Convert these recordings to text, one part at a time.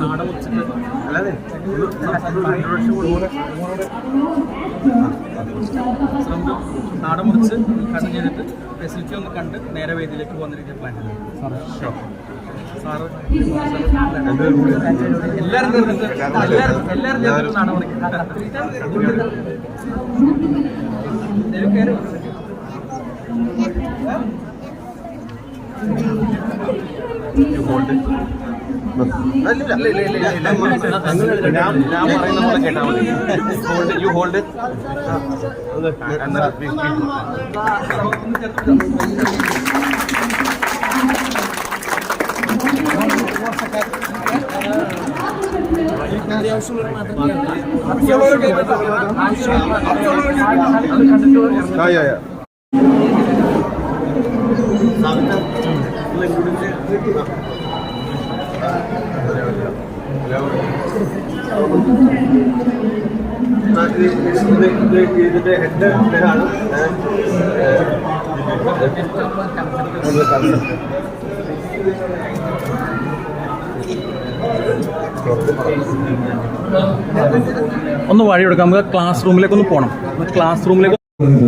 നാടൻ വെച്ചിട്ട് അല്ലാതെ നമുക്ക് നാടൻ മുറിച്ച് കണ്ടു ചെയ്തിട്ട് ഫെസിലിറ്റി ഒന്ന് കണ്ട് നേരെ വേദിയിലേക്ക് പോകുന്ന പ്ലാൻ സാറ്. എല്ലാവരും എല്ലാവരും എല്ലാവരും ചേർന്നിട്ട് നാടൻ മുറിക്കും ദൈവം കയറി ഞാൻ പറയുന്ന പോലെ കേട്ടാൽ മതി ഹോൾഡ് യു ഹോൾഡ് ഒന്ന് ചേർത്ത് ഒന്ന് വഴി കൊടുക്കാം നമുക്ക് ക്ലാസ് റൂമിലേക്ക് ഒന്ന് പോകണം ക്ലാസ് റൂമിലേക്ക്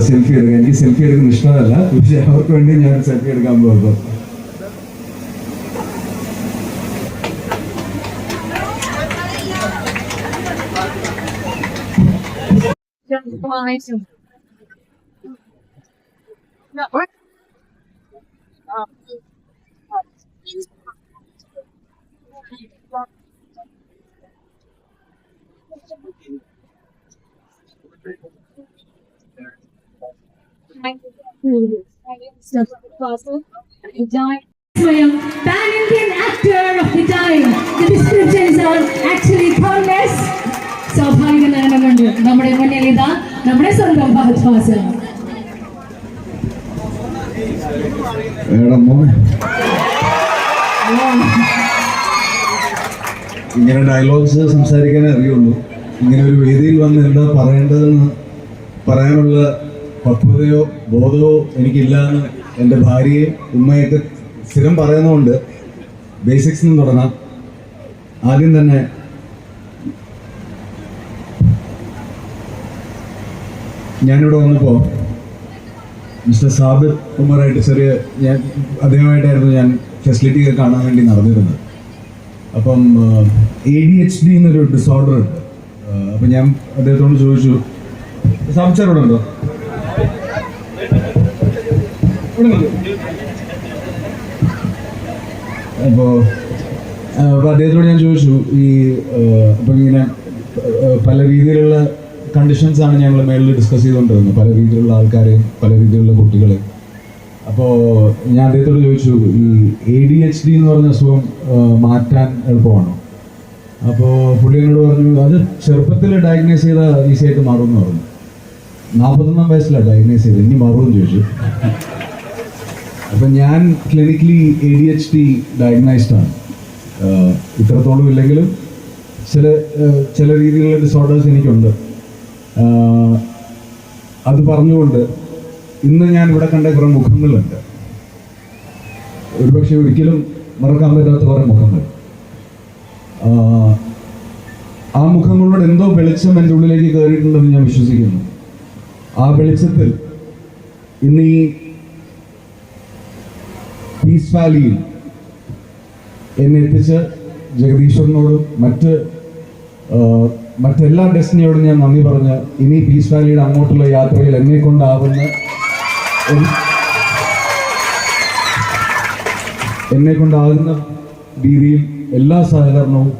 സെൽഫി എടുക്കാം. എനിക്ക് സെൽഫി എടുക്കുന്ന ഇഷ്ടമല്ല. പക്ഷേ അവർക്ക് വേണ്ടി ഞാൻ സെൽഫി എടുക്കാൻ പോകുമ്പോൾ Swayam, pan-Indian actor of the time. The descriptions are actually countless. സ്വാഭാവിക നയനം കൊണ്ട്. നമ്മുടെ മുന്നിൽ ഇതാ നമ്മുടെ സ്വന്തം ഫാസിൽ ഇങ്ങനെ ഡയലോഗ്സ് സംസാരിക്കാനേ അറിയുള്ളൂ. ഇങ്ങനെ ഒരു വേദിയിൽ വന്ന് എന്താ പറയേണ്ടതെന്ന് പറയാനുള്ള പക്വതയോ ബോധമോ എനിക്കില്ല എന്ന് എന്റെ ഭാര്യയെ ഉമ്മയൊക്കെ സ്ഥിരം പറയുന്നതുകൊണ്ട് ബേസിക്സ് നിന്ന് തുടങ്ങാം. ആദ്യം തന്നെ ഞാനിവിടെ വന്നപ്പോൾ മിസ്റ്റർ സാബിർ ഉമറായിട്ട് ചെറിയ ഞാൻ അദ്ദേഹമായിട്ടായിരുന്നു ഞാൻ ഫെസിലിറ്റി കാണാൻ വേണ്ടി നടന്നിരുന്നത്. അപ്പം എ ഡി എച്ച് ഡി എന്നൊരു ഡിസോർഡർ ഉണ്ട്. അപ്പം ഞാൻ അദ്ദേഹത്തോട് ചോദിച്ചു ഇവിടെ ഉണ്ടോ അപ്പോൾ അപ്പോൾ അദ്ദേഹത്തോട് ഞാൻ ചോദിച്ചു ഈ അപ്പം ഇങ്ങനെ പല രീതിയിലുള്ള കണ്ടീഷൻസ് ആണ് ഞങ്ങൾ മേളിൽ ഡിസ്കസ് ചെയ്തുകൊണ്ടിരുന്നത് പല രീതിയിലുള്ള ആൾക്കാരെ പല രീതിയിലുള്ള കുട്ടികളെ. അപ്പോൾ ഞാൻ അദ്ദേഹത്തോട് ചോദിച്ചു ഈ എ ഡി എച്ച് ഡി എന്ന് പറഞ്ഞ അസുഖം മാറ്റാൻ എളുപ്പമാണോ? അപ്പോൾ പുള്ളി പറഞ്ഞു അത് ചെറുപ്പത്തിൽ ഡയഗ്നോസ് ചെയ്താൽ ഈസി ആയിട്ട് മാറുമെന്ന് പറഞ്ഞു. നാൽപ്പത്തൊന്നാം വയസ്സിലാണ് ഡയഗ്നോസ് ചെയ്തത്. ഇനി മാറുമെന്ന് ചോദിച്ചു. അപ്പം ഞാൻ clinically A D H D diagnosed ആണ്. ഇത്രത്തോളം ഇല്ലെങ്കിലും ചില ചില രീതിയിലുള്ള ഡിസോർഡേഴ്സ് എനിക്കുണ്ട്. അത് പറഞ്ഞുകൊണ്ട് ഇന്ന് ഞാൻ ഇവിടെ കണ്ട കുറേ മുഖങ്ങളുണ്ട്. ഒരുപക്ഷെ ഒരിക്കലും മറക്കാൻ പറ്റാത്ത കുറേ മുഖങ്ങൾ. ആ മുഖങ്ങളോട് എന്തോ വെളിച്ചം എന്റെ ഉള്ളിലേക്ക് കയറിയിട്ടുണ്ടെന്ന് ഞാൻ വിശ്വസിക്കുന്നു. ആ വെളിച്ചത്തിൽ ഇന്ന് ഈ പീസ് വാലിയിൽ എന്നെ എത്തിച്ച ജഗദീശ്വരനോടും മറ്റ് മറ്റെല്ലാ ഡെസ്റ്റിനിയോടും ഞാൻ നന്ദി പറഞ്ഞ് ഇനി പീസ് വാലിയുടെ അങ്ങോട്ടുള്ള യാത്രയിൽ എന്നെ കൊണ്ടാവുന്ന എന്നെ കൊണ്ടാകുന്ന രീതിയിൽ എല്ലാ സഹകരണവും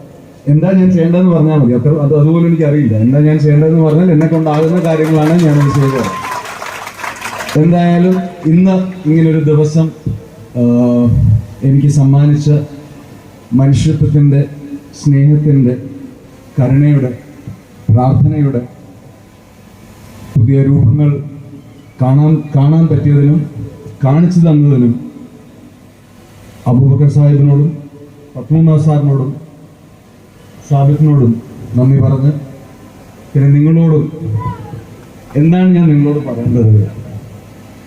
എന്താ ഞാൻ ചെയ്യേണ്ടതെന്ന് പറഞ്ഞാൽ മതി. അത്ര അത് അതുപോലും എനിക്കറിയില്ല. എന്താ ഞാൻ ചെയ്യേണ്ടതെന്ന് പറഞ്ഞാൽ എന്നെ കൊണ്ടാകുന്ന കാര്യങ്ങളാണ് ഞാൻ ചെയ്തത്. എന്തായാലും ഇന്ന് ഇങ്ങനൊരു ദിവസം എനിക്ക് സമ്മാനിച്ച മനുഷ്യത്വത്തിന്റെ സ്നേഹത്തിന്റെ കരുണയുടെ പ്രാർത്ഥനയുടെ പുതിയ രൂപങ്ങൾ കാണാൻ കാണാൻ പറ്റിയതിനും കാണിച്ചു തന്നതിനും അബൂബക്കർ സാഹിബിനോടും പത്മനാഥ് സാറിനോടും സാബിത്തിനോടും നന്ദി പറഞ്ഞ് പിന്നെ നിങ്ങളോടും എന്താണ് ഞാൻ നിങ്ങളോട് പറയേണ്ടത്?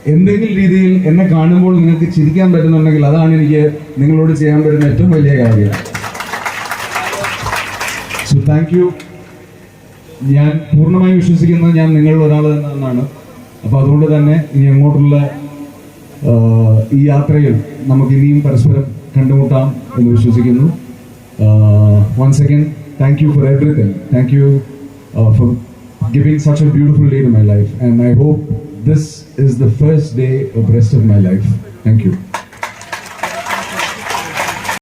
എന്തെങ്കിലും രീതിയിൽ എന്നെ കാണുമ്പോൾ നിങ്ങൾക്ക് ചിരിക്കാൻ പറ്റുന്നുണ്ടെങ്കിൽ അതാണ് എനിക്ക് നിങ്ങളോട് ചെയ്യാൻ പറ്റുന്ന ഏറ്റവും വലിയ കാര്യം. സോ താങ്ക് യു ഞാൻ പൂർണമായും വിശ്വസിക്കുന്നത് ഞാൻ നിങ്ങളിൽ ഒരാൾ തന്നെയാണ് അപ്പോൾ അതുകൊണ്ട് തന്നെ ഇനി അങ്ങോട്ടുള്ള ഈ യാത്രയിൽ നമുക്ക് ഇനിയും പരസ്പരം കണ്ടുമുട്ടാം എന്ന് വിശ്വസിക്കുന്നു. Once again thank you for everything thank you for giving such a beautiful day to my life and I hope this is the first day of rest of my life thank you